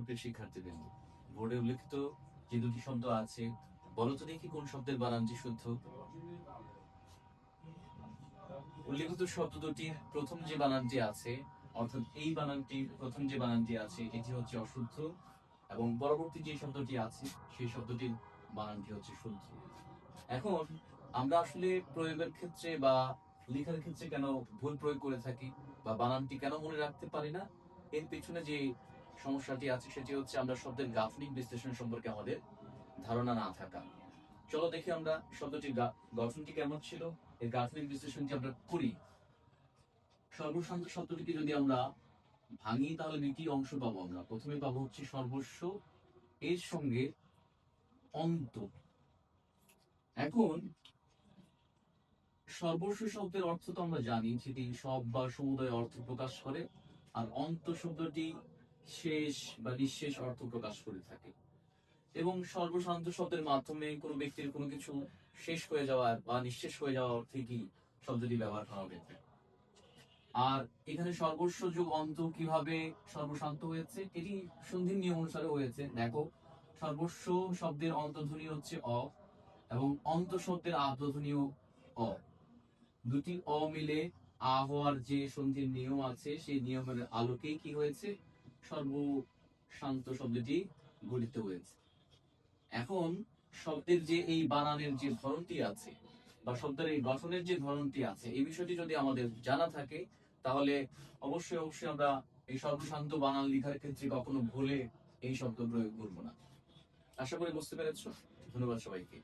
সুপ্রিয় শিক্ষার্থীবৃন্দ বোর্ডে উল্লেখিত যে দুটি শব্দ আছে, বলো তো দেখি কোন শব্দের বানানটি শুদ্ধ। উল্লেখিত শব্দ দুটির প্রথম যে বানানটি আছে, অর্থাৎ এই বানানটি প্রথম যে বানানটি আছে, এটি হচ্ছে অশুদ্ধ এবং পরবর্তী যে শব্দটি আছে, সেই শব্দটির বানানটি হচ্ছে শুদ্ধ। এখন আমরা আসলে প্রয়োগের ক্ষেত্রে বা লেখার ক্ষেত্রে কেন ভুল প্রয়োগ করে থাকি বা বানানটি কেন মনে রাখতে পারি না? এর পেছনে যে সমস্যাটি আছে সেটি হচ্ছে আমরা শব্দের গাঠনিক বিশ্লেষণ সম্পর্কে আমাদের ধারণা না থাকা। চলো দেখি আমরা শব্দটির গঠনটি কেমন ছিল, এর গাঠনিক বিশ্লেষণটি আমরা করি। সর্বশান্ত শব্দটিকে যদি আমরা ভাঙি, তাহলে দুটি অংশ পাবো আমরা। প্রথমে পাবো হচ্ছে সর্বস্ব, এর সঙ্গে অন্ত। এখন সর্বস্ব শব্দের অর্থ তো আমরা জানি সেটি সব বা সমুদয় অর্থ প্রকাশ করে, আর অন্ত শব্দটি শেষ বা নিঃশেষ অর্থ প্রকাশ করে থাকে। এবং সর্বশান্ত শব্দের মাধ্যমে কোনো ব্যক্তির কোনো কিছু শেষ হয়ে যাওয়ার বা নিঃশেষ হয়ে যাওয়া অর্থে কি শব্দটি ব্যবহার করা হয়ে থাকে? আর এখানে সর্বস্ব যোগ অন্ত কীভাবে সর্বশান্ত হয়েছে? এটি সন্ধির নিয়ম অনুসারে হয়েছে। দেখো, সর্বস্ব শব্দের অন্তধ্বনি হচ্ছে অ এবং অন্ত শব্দের আদ্যধ্বনিও অ। দুটি অ মিলে আ হওয়ার যে সন্ধির নিয়ম আছে, সেই নিয়মের আলোকেই কি হয়েছে? সর্বশান্ত শব্দটি গঠিত হয়েছে। এখন, শব্দের যে এই বানানের যে ধরনটি আছে, বা শব্দের এই গঠনের যে ধরনটি আছে, এই বিষয়টি যদি আমাদের জানা থাকে, তাহলে অবশ্যই অবশ্যই আমরা এই সর্বশান্ত বানান লেখার ক্ষেত্রে কখনো ভুলে এই শব্দ প্রয়োগ করব না। আশা করি বুঝতে পেরেছ। ধন্যবাদ সবাইকে।